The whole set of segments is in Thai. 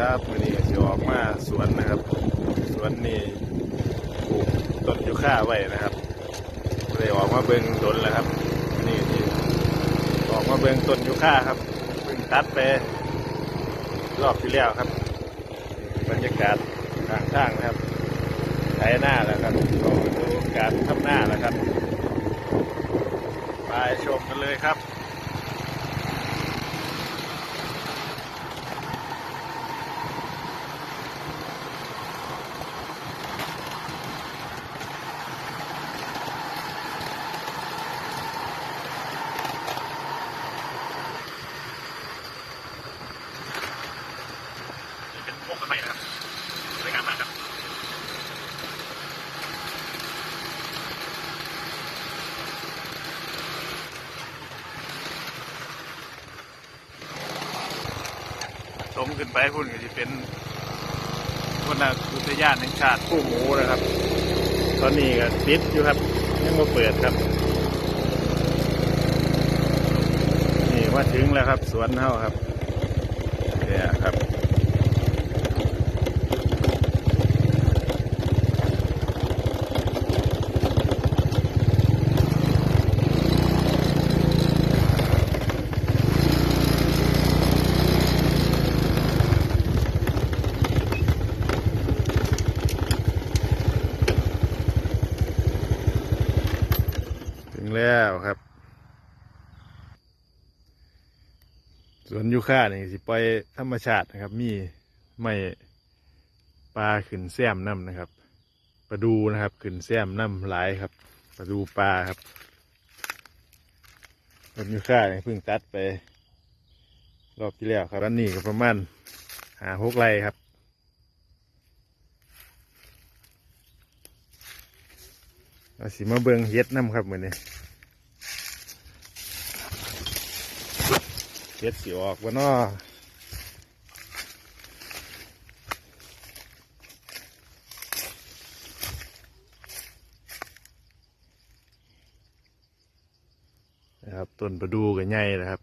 ครับวันนี้จะออกมาสวนนะครับ สวนนี่ปลูกต้นยูคาไว้นะครับเลยออกมาเบิ่งดนแล้วครับ นี่ที่ออกมาเบิ่งต้นยูคาครับเพิ่งตัดไปรอบที่แล้วครับ บรรยากาศทางข้างนะครับไถหน้าแล้วครับก็ดูการทำหน้าแล้วครับไปชมกันเลยครับ เป็นพวกกันใหม่นะครับสวยงามมากครับ ช มขึ้นไปพุ่นก็จะเป็นคนละอุทยานแห่งชาติผู้หมูนะครับ ตอนนี้ก็ปิดอยู่ครับยังไม่เปิดครับ นี่ว่าถึงแล้วครับ สวนเท่าครับเนี่ยครับ แล้วครับ สวนยูคานี่สิปล่อยธรรมชาตินะครับ มีไม่ปลาขึ้นแซมน้ำนะครับปลาดูนะครับขึ้นแซมน้ำหลายครับปลาดูปลาครับสวนยูคานี่เพิ่งตัดไป รอบที่แล้วครับอันนี้ก็ประมาณหาหกไรครับเอาสิมาเบิงเฮ็ดน้ำครับเหมือนี้ เฮ็ดสิออกวะน้อนะครับต้นประดูกับใหญ่นะครับ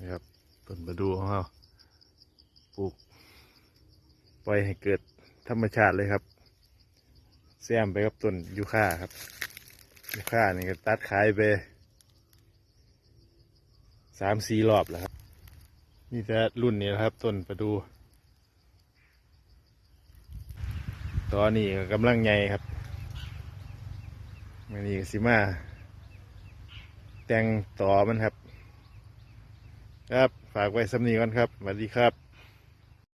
นะครับต้นประดูของเราปลูกปล่อยให้เกิดธรรมชาติเลยครับ แซมไปกับต้นยูคาครับยูคานี่ก็ตัดขายไปสามสี่รอบแล้วครับนี่แต่รุ่นนี้นะครับต้นประดู ตอนนี้กำลังใหญ่ครับมันนี่สิมา แต่งต่อมันครับ ครับฝากไว้สำนีก่อนครับสวัสดีครับ